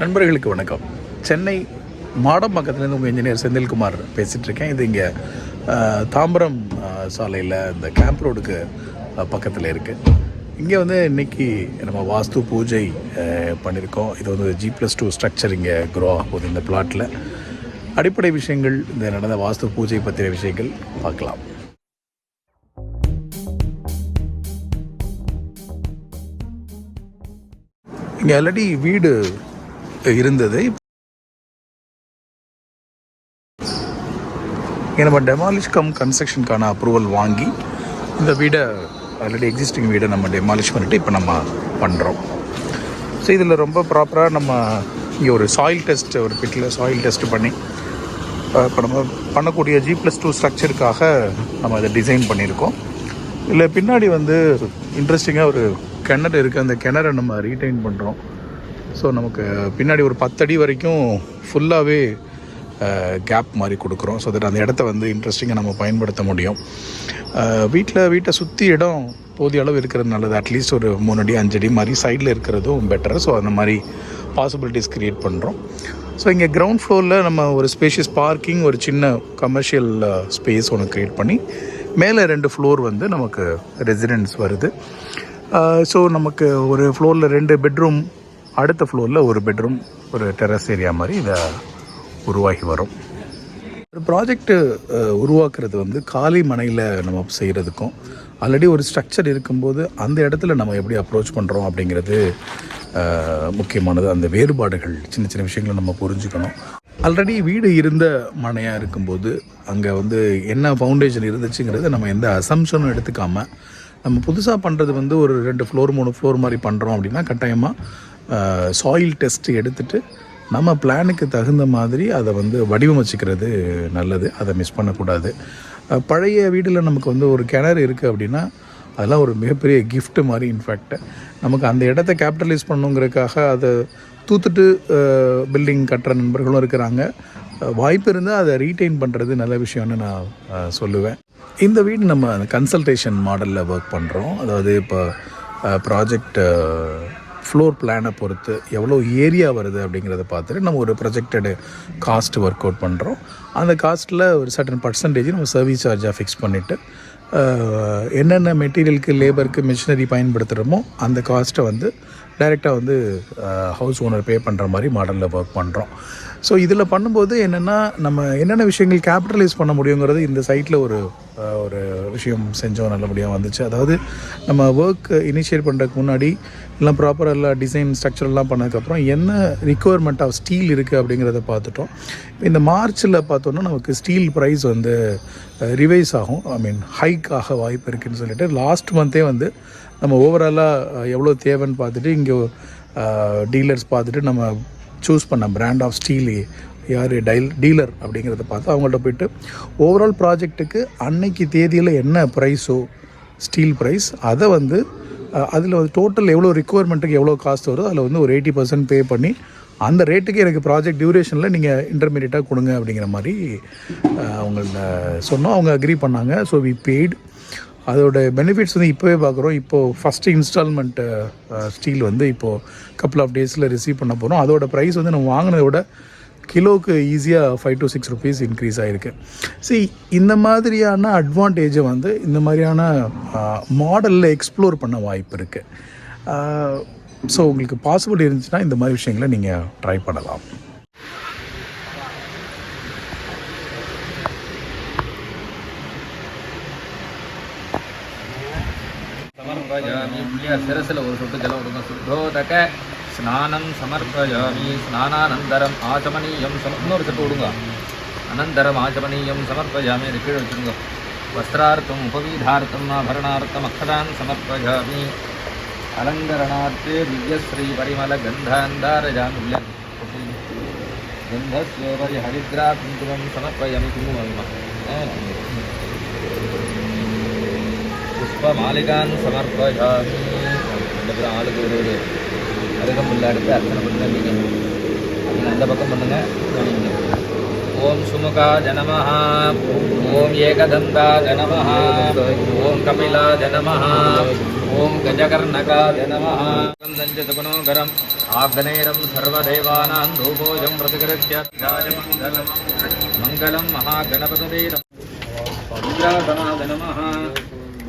நண்பர்களுக்கு வணக்கம். சென்னை மாடம் பக்கத்துலேருந்து உங்கள் இன்ஜினியர் செந்தில்குமார் பேசிகிட்ருக்கேன் இது இங்கே தாம்பரம் சாலையில் இந்த கேம்ப் ரோடுக்கு பக்கத்தில் இருக்குது இங்கே வந்து இன்றைக்கி நம்ம வாஸ்து பூஜை பண்ணியிருக்கோம் இது வந்து ஜி ப்ளஸ் டூ ஸ்ட்ரக்சர் இங்கே க்ரோ ஆக போகுது இந்த பிளாட்டில் அடிப்படை விஷயங்கள் இந்த நடந்த வாஸ்து பூஜை பற்றிய விஷயங்கள் பார்க்கலாம். இங்கே ஆல்ரெடி வீடு இருந்தது. நம்ம டெமாலிஷ் கம் கன்ஸ்ட்ரக்ஷனுக்கான அப்ரூவல் வாங்கி இந்த வீடை ஆல்ரெடி எக்ஸிஸ்டிங் வீடை நம்ம டெமாலிஷ் பண்ணிவிட்டு இப்போ நம்ம பண்ணுறோம் ஸோ இதில் ரொம்ப ப்ராப்பராக நம்ம இங்கே ஒரு சாயில் டெஸ்ட் ஒரு பிட்டில் சாயில் டெஸ்ட் பண்ணி இப்போ நம்ம பண்ணக்கூடிய ஜி ப்ளஸ் டூ ஸ்ட்ரக்சருக்காக நம்ம அதை டிசைன் பண்ணியிருக்கோம். இல்லை பின்னாடி வந்து இன்ட்ரெஸ்டிங்காக ஒரு கிணறு இருக்குது அந்த கிணறை நம்ம ரீடைன் பண்ணுறோம் ஸோ நமக்கு பின்னாடி ஒரு பத்தடி வரைக்கும் ஃபுல்லாகவே கேப் மாதிரி கொடுக்குறோம். ஸோ தட் அந்த இடத்த வந்து இன்ட்ரெஸ்டிங்காக நம்ம பயன்படுத்த முடியும். வீட்டில் வீட்டை சுற்றி இடம் போதிய அளவு இருக்கிறது நல்லது. அட்லீஸ்ட் ஒரு மூணு அடி அஞ்சு அடி மாதிரி சைடில் இருக்கிறதும் பெட்டர் ஸோ அந்த மாதிரி பாசிபிலிட்டிஸ் க்ரியேட் பண்ணுறோம் ஸோ இங்கே கிரவுண்ட் ஃப்ளோரில் நம்ம ஒரு ஸ்பேஷியஸ் பார்க்கிங் ஒரு சின்ன கமர்ஷியல் ஸ்பேஸ் ஒன்று க்ரியேட் பண்ணி மேலே ரெண்டு ஃப்ளோர் வந்து நமக்கு ரெசிடென்ஸ் வருது. ஸோ நமக்கு ஒரு ஃப்ளோரில் ரெண்டு பெட்ரூம் அடுத்த ஃப்ளோரில் ஒரு பெட்ரூம் ஒரு டெரஸ் ஏரியா மாதிரி இதை உருவாகி வரும். ஒரு ப்ராஜெக்ட்டு உருவாக்குறது வந்து காலி மனையில் நம்ம செய்கிறதுக்கும் ஆல்ரெடி ஒரு ஸ்ட்ரக்சர் இருக்கும்போது அந்த இடத்துல நம்ம எப்படி அப்ரோச் பண்ணுறோம் அப்படிங்கிறது முக்கியமானது. அந்த வேறுபாடுகள் சின்ன சின்ன விஷயங்களை நம்ம புரிஞ்சுக்கணும். ஆல்ரெடி வீடு இருந்த மனையாக இருக்கும்போது அங்கே வந்து என்ன ஃபவுண்டேஷன் இருந்துச்சுங்கிறத நம்ம எந்த அசம்ஷனும் எடுத்துக்காமல் நம்ம புதுசாக பண்ணுறது வந்து ஒரு ரெண்டு ஃப்ளோர் மூணு ஃப்ளோர் மாதிரி பண்ணுறோம் அப்படின்னா கட்டாயமாக சாயில் டெஸ்ட் எடுத்துட்டு நம்ம பிளானுக்கு தகுந்த மாதிரி அதை வந்து வடிவமைச்சிக்கிறது நல்லது. அதை மிஸ் பண்ணக்கூடாது. பழைய வீட்டில் நமக்கு வந்து ஒரு கிணறு இருக்குது அப்படின்னா அதெல்லாம் ஒரு மிகப்பெரிய கிஃப்ட் மாதிரி இன்ஃபேக்ட் நமக்கு அந்த இடத்த கேபிட்டலைஸ் பண்ணுங்கிறதுக்காக அதை தூத்துட்டு பில்டிங் கட்டுற நண்பர்களும் இருக்கிறாங்க. வாய்ப்பு இருந்தால் அதை ரீட்டைன் பண்ணுறது நல்ல விஷயம்னு நான் சொல்லுவேன். இந்த வீடு நம்ம கன்சல்டேஷன் மாடலில் ஒர்க் பண்ணுறோம் அதாவது இப்போ ப்ராஜெக்ட் ஃப்ளோர் பிளானை பொறுத்து எவ்வளோ ஏரியா வருது அப்படிங்கிறத பார்த்துட்டு நம்ம ஒரு ப்ரொஜெக்டடு காஸ்ட் ஒர்க் அவுட் பண்ணுறோம் அந்த காஸ்ட்டில் ஒரு சர்டன் பர்சன்டேஜ் நம்ம சர்வீஸ் சார்ஜாக ஃபிக்ஸ் பண்ணிவிட்டு என்னென்ன மெட்டீரியலுக்கு லேபருக்கு மிஷினரி பயன்படுத்துகிறோமோ அந்த காஸ்ட்டை வந்து டைரெக்டாக வந்து ஹவுஸ் ஓனர் பே பண்ணுற மாதிரி மாடலில் ஒர்க் பண்ணுறோம் ஸோ இதில் பண்ணும்போது என்னென்னா நம்ம என்னென்ன விஷயங்கள் கேபிட்டலைஸ் பண்ண முடியுங்கிறது இந்த சைட்டில் ஒரு ஒரு விஷயம் செஞ்சோம் நல்லபடியாக வந்துச்சு. அதாவது நம்ம ஒர்க் இனிஷியேட் பண்ணுறதுக்கு முன்னாடி எல்லாம் ப்ராப்பராக எல்லாம் டிசைன் ஸ்ட்ரக்சர்லாம் பண்ணதுக்கப்புறம் என்ன ரிக்குவயர்மெண்ட் ஆஃப் ஸ்டீல் இருக்குது அப்படிங்கிறத பார்த்துட்டோம். இந்த மார்ச்சில் பார்த்தோன்னா நமக்கு ஸ்டீல் ப்ரைஸ் வந்து ரிவைஸ் ஆகும். ஐ மீன் ஹைக் ஆக வாய்ப்பு இருக்குதுன்னு சொல்லிட்டு லாஸ்ட் மந்த்தே வந்து நம்ம ஓவராலாக எவ்வளோ தேவைன்னு பார்த்துட்டு இங்கே டீலர்ஸ் பார்த்துட்டு நம்ம சூஸ் பண்ண பிராண்ட் ஆஃப் ஸ்டீல் யார் டைல் டீலர் அப்படிங்கிறத பார்த்து அவங்கள்ட்ட போயிட்டு ஓவரால் ப்ராஜெக்ட்டுக்கு அன்னைக்கு தேதியில் என்ன ப்ரைஸோ ஸ்டீல் ப்ரைஸ் அதை வந்து அதில் வந்து டோட்டல் எவ்வளோ ரிக்குவயர்மெண்ட்டுக்கு எவ்வளோ காஸ்ட் வருதோ அதில் வந்து ஒரு எயிட்டி பர்சன்ட் பே பண்ணி அந்த ரேட்டுக்கு எனக்கு ப்ராஜெக்ட் டியூரேஷனில் நீங்கள் இன்டர்மீடியட்டாக கொடுங்க அப்படிங்கிற மாதிரி அஹ், அவங்கள்ட்ட சொன்னோம். அவங்க அக்ரி பண்ணாங்க. ஸோ வி பெய்டு அதோட பெனிஃபிட்ஸ் வந்து இப்போவே பார்க்குறோம். இப்போது ஃபஸ்ட்டு இன்ஸ்டால்மெண்ட்டு ஸ்டீல் வந்து இப்போது கப்புள் ஆஃப் டேஸில் ரிசீவ் பண்ண போகிறோம் அதோட ப்ரைஸ் வந்து நம்ம வாங்கினதை விட கிலோவுக்கு ஈஸியாக five to six rupees increase ஆகிருக்கு see இந்த மாதிரியான அட்வான்டேஜை வந்து இந்த மாதிரியான மாடலில் எக்ஸ்ப்ளோர் பண்ண வாய்ப்பு இருக்குது ஸோ உங்களுக்கு பாசிபிள் இருந்துச்சுன்னா இந்த மாதிரி விஷயங்களை நீங்கள் ட்ரை பண்ணலாம். சமர்ப்பயாமி புள்ளியா சிரசில் ஒரு சொட்டு ஜலம் விடுங்க சுத்தோதக ஸ்நானம் சமர்ப்பயாமி ஸ்நானானந்தரம் ஆச்சமனீயம் சம இன்னொரு சொட்டு விடுங்க அனந்தரம் ஆச்சமனீயம் சமர்ப்பயாமி அது கீழே வச்சுருங்க வஸ்திரார்த்தம் உபவீதார்த்தம் ஆபரணார்த்தம் அக்ஷரான் சமர்ப்பயாமி அலங்கரணார்த்தே திவ்யஸ்ரீ பரிமல கந்தாந்தாரஜாமி உள்ள கந்தஸ்யோபரி ஹரித்ரா குங்குமம் சமர்ப்பயாமி குங்குமம். புஷ்பமாலிகான் சமர்ப்பஜா ரெண்டு ஆளுக்கு ஒரு ஒரு அருகம்புல்ல எடுத்து அர்ச்சனை பண்ணுங்க நீங்கள் நீங்கள் அந்த பக்கம் பண்ணுங்கள் ஓம் சுமுகா ஜனமஹா ஓம் ஏகதந்தா ஜனமஹா ஓம் கபிலா ஜனமஹா ஓம் கஜகர்ணகா ஜனமஹா சஞ்சதுகுணோகரம் ஆக்னேரம் சர்வதேவானாம் தூபோஜம் பிரதிகரத்ய மங்களம் மகாகணபதவே இந்திராசனா ஜனமஹா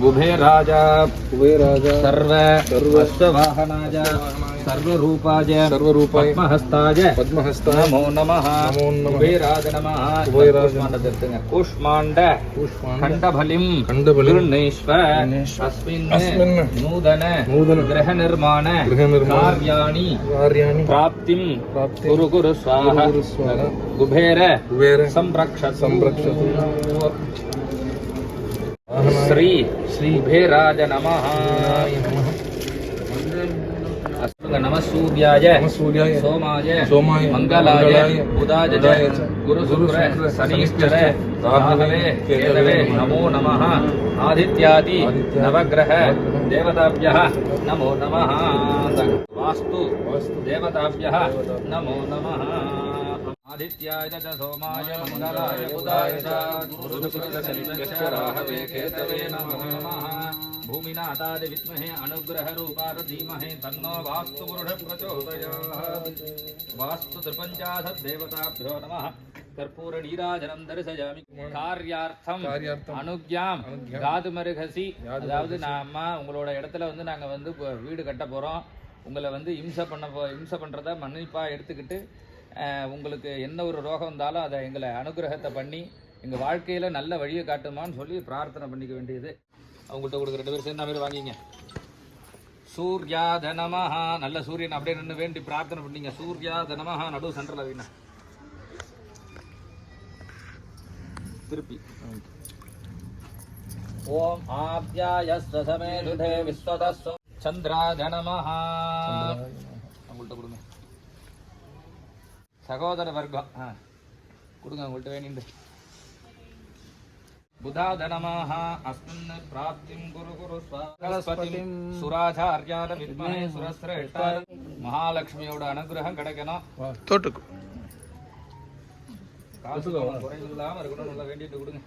उभे राजा। उभे सर्वरूपाय। सर्वरूपाय। पद्महस्ताय। पद्महस्ता नमः नमो। नमः उभे राज नमः उभे राज எடுத்துங்க கூஷ்மாண்ட கண்டபலிம் கண்டபலிர்ணேஸ்வர் அஸ்மின் நூதன நூதன கிரக நிர்மாண கிரக நிர்மாண கார்யாணி கார்யாணி குபேர சம்ரக்ஷ சம்ரக்ஷ श्री श्री उभयराज नमः नमस्सूर्याय सोमाय सोमाय बुधाय राहवे केतवे नमो। नमः आदित्यादि नवग्रह देवताभ्यः नमो नमः। वास्तु। देवताभ्यः नमो नमः। आदित्याय च सोमाय मङ्गलाय बुधाय च गुरुशुक्रशनिश्च राहवे केतवे नमः भूमिनाथादि विद्महे अनुग्रहरूपाद धीमहे तन्नो वास्तु प्रचोदयात्। वास्तु त्रिपञ्चाशद्देवताभ्यो नमः கற்பூரநீராஜனம் காரியார்த்தம் அனுக்யாம் காதுமருகசி அதாவது நாம உங்களோட இடத்துல வந்து நாங்க வந்து வீடு கட்ட போறோம். உங்களை வந்து இம்சை பண்ண போ இம்சை பண்றத மன்னிப்பா எடுத்துக்கிட்டு உங்களுக்கு என்ன ஒரு ரோகம் வந்தாலும் அதை எங்களை அனுகிரகத்தை பண்ணி எங்க வாழ்க்கையில நல்ல வழியை காட்டுமான்னு சொல்லி பிரார்த்தனை பண்ணிக்க வேண்டியது. அவங்கள்ட்ட கொடுக்குற ரெண்டு பேரும் சேர்ந்து பேர் வாங்கிங்க? சூர்யாத நமஹ. நல்ல சூரியன் அப்படியே நின்று வேண்டி பிரார்த்தனை பண்ணீங்க. சூர்யாத நமஹ. நடு சென்டரில் வைங்க திருப்பி. ஓம் ஆப்யாயஸ்வ சமேதுதே விஸ்வதஸ்வ சந்திராத நமஹ. அவங்கள்ட்ட கொடுங்க. சகோதர வர்க்கம் ஆ கொடுங்க உங்கள்கிட்ட வேணிண்டு बुधाद नमः अस्मिन् प्राप्तिं कुरु कुरु सरस्वतीं சுராச்சாரியார வித்மஹே சுரஸ்ரேஷ்டார மகாலட்சுமியோட அனுகிரகம் கிடைக்கணும் தொட்டுக்கும் காசு பணம் குறைவில்லாம இருக்கணும் நல்லா வேண்டிட்டு கொடுங்க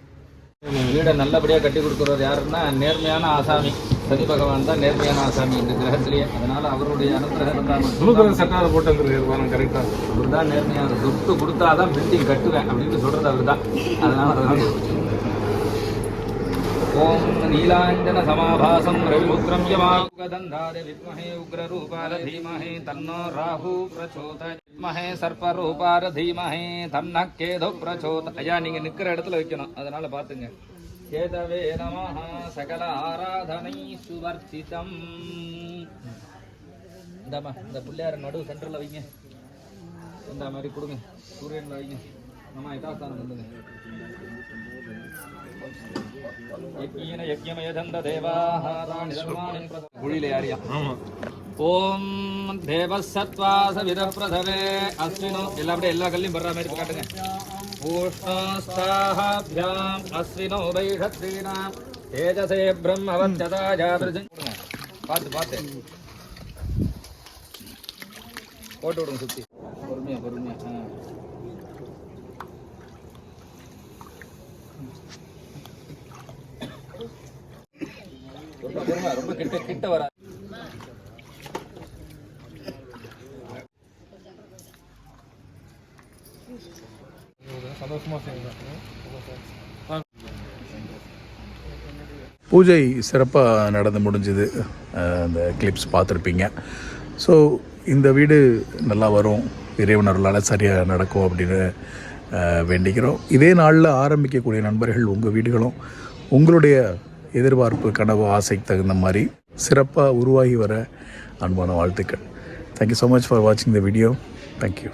வீடை நல்லபடியா கட்டி கொடுக்குறவர் யாருன்னா நேர்மையான ஆசாமி சனி பகவான் தான் நேர்மையான ஆசாமி இந்த கிரகத்திலேயே. அதனால அவருடைய அனுகிரகம் தான் குருகிரக சட்டாத போட்டல் கரெக்டாக அவர் தான் நேர்மையான துட்டு கொடுத்தா தான் பில்டிங் கட்டுவேன் அப்படின்னு சொல்றது அவர் தான். அதனால் அதனால் ஓம் நீலாஞ்சன சமாபாசம் ரவிமுத்ரம் யமாகதந்தாத வித்மஹே உக்ரரூபார தீமஹே தன்னோ ராகு பிரச்சோத வித்மஹே சர்ப்பரூபார தீமஹே தன்னக்கேதோ பிரச்சோத. ஐயா நீங்கள் நிற்கிற இடத்துல வைக்கணும். அதனால் பார்த்துங்க. கேதவே நமஹ சகல ஆராதனை சுவர்த்திதம். இந்தாம்மா இந்த பிள்ளையார நடு சென்டர்ல வைங்க. இந்த மாதிரி கொடுங்க. சூரியன்ல வைங்க. பிரத- குழியில யாரியா? ஓம் தேவசத்வாச விதப்பிரதவே அஸ்வினோ எல்லா எல்லா கல்லையும் வர்ற மாதிரி காட்டுங்க. பூஷ்ணஸ்தாஹாபியாம் அஸ்வினோ வைஷத்ரீனாம். தேஜசே பிரம்மவத்யதா ஜாபிருஜன் பார்த்து பார்த்து. போட்டு விடுங்க சுத்தி. பொறுமையா பொறுமையா. ரொம்ப கிட்ட கிட்ட வர பூஜை சிறப்பாக நடந்து முடிஞ்சுது. அந்த கிளிப்ஸ் பார்த்துருப்பீங்க. ஸோ இந்த வீடு நல்லா வரும். இறைவனர்களால் சரியாக நடக்கும் அப்படின்னு வேண்டிக்கிறோம். இதே நாளில் ஆரம்பிக்கக்கூடிய நண்பர்கள் உங்கள் வீடுகளும் உங்களுடைய எதிர்பார்ப்பு கனவு ஆசைக்கு தகுந்த மாதிரி சிறப்பாக உருவாகி வர அன்பான வாழ்த்துக்கள். தேங்க்யூ ஸோ மச் ஃபார் வாட்சிங் த வீடியோ தேங்க்யூ